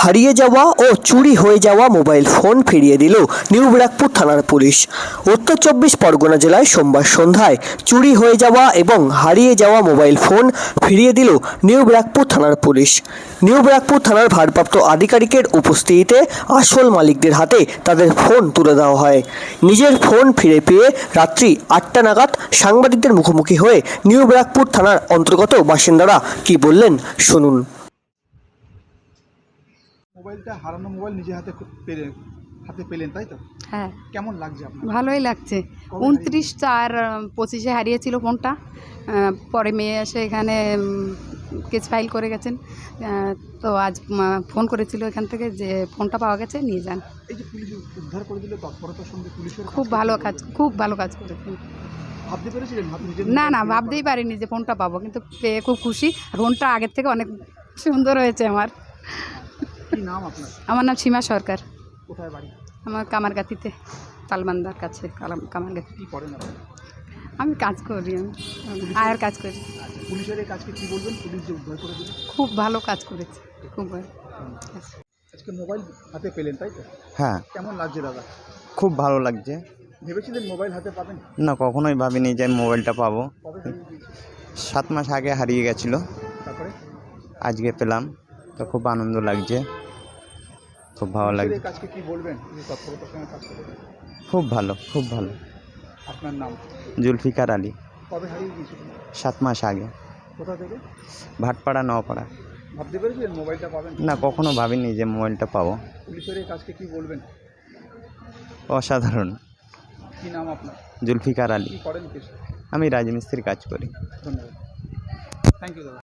হারিয়ে যাওয়া ও চুরি হয়ে যাওয়া মোবাইল ফোন ফিরিয়ে দিল নিউ ব্যারাকপুর থানার পুলিশ। উত্তর চব্বিশ পরগনা জেলায় সোমবার সন্ধ্যায় চুরি হয়ে যাওয়া এবং হারিয়ে যাওয়া মোবাইল ফোন ফিরিয়ে দিল নিউ ব্যারাকপুর থানার পুলিশ। নিউ ব্যারাকপুর থানার ভারপ্রাপ্ত আধিকারিকের উপস্থিতিতে আসল মালিকদের হাতে তাদের ফোন তুলে দেওয়া হয়। নিজের ফোন ফিরে পেয়ে রাত্রি আটটা নাগাদ সাংবাদিকদের মুখোমুখি হয়ে নিউ ব্যারাকপুর থানার অন্তর্গত বাসিন্দারা কি বললেন শুনুন। মোবাইলটা হারানো মোবাইল নিজে হাতে খুব পেলে হাতে পেলেন তাই তো? হ্যাঁ। কেমন লাগছে আপনার? ভালোই লাগছে। উনত্রিশ চার পঁচিশে হারিয়েছিল ফোনটা। পরে মেয়ে এসে এখানে কেস ফাইল করে গেছেন। তো আজ ফোন করেছিল এখান থেকে যে ফোনটা পাওয়া গেছে নিয়ে যান। এই যে পুলিশ উদ্ধার করে দিল তৎপরতার সঙ্গে পুলিশের খুব ভালো কাজ খুব ভালো কাজ করেছেন না না ভাবতেই পারিনি যে ফোনটা পাবো কিন্তু পেয়ে খুব খুশি। ফোনটা আগের থেকে অনেক সুন্দর হয়েছে আমার। আমার নাম সীমা সরকার। আমার কামারগাতিতে তালমান্দার কাছে কামারগাতি। আমি কাজ করি আমি আয়ার কাজ করি। আচ্ছা, পুলিশের এই কাজকে কি বলবেন? পুলিশ যে উদ্ধার করে দিল খুব ভালো কাজ করেছে খুব ভালো। আজকে মোবাইল হাতে পেলেন তাই তো? হ্যাঁ। কেমন লাগছে দাদা? খুব ভালো লাগছে। ভেবেছিলেন মোবাইল হাতে পাবেন? না কখনোই ভাবিনি যে আমি মোবাইলটা পাবো। সাত মাস আগে হারিয়ে গেছিল। তারপরে? আজকে পেলাম তো খুব আনন্দ লাগছে। খুব ভালো এই কাজকে কি বলবেন? খুব ভালো খুব ভালো। আপনার নাম? জুলফিকার আলী। কবে হারিয়ে গিয়েছিল সাত মাস আগে। কোথা থেকে? ভাটপাড়া নওপাড়া। ভাবতে পেরেছিলেন মোবাইলটা পাবেন? না কখনো ভাবিনি যে মোবাইলটা পাবো। পুলিশের এই কাজকে কি বলবেন? অসাধারণ। কি নাম আপনার? জুলফিকার আলী। করেন আমি রাজমিস্ত্রির কাজ করি। ধন্যবাদ। থ্যাংক ইউ দাদা।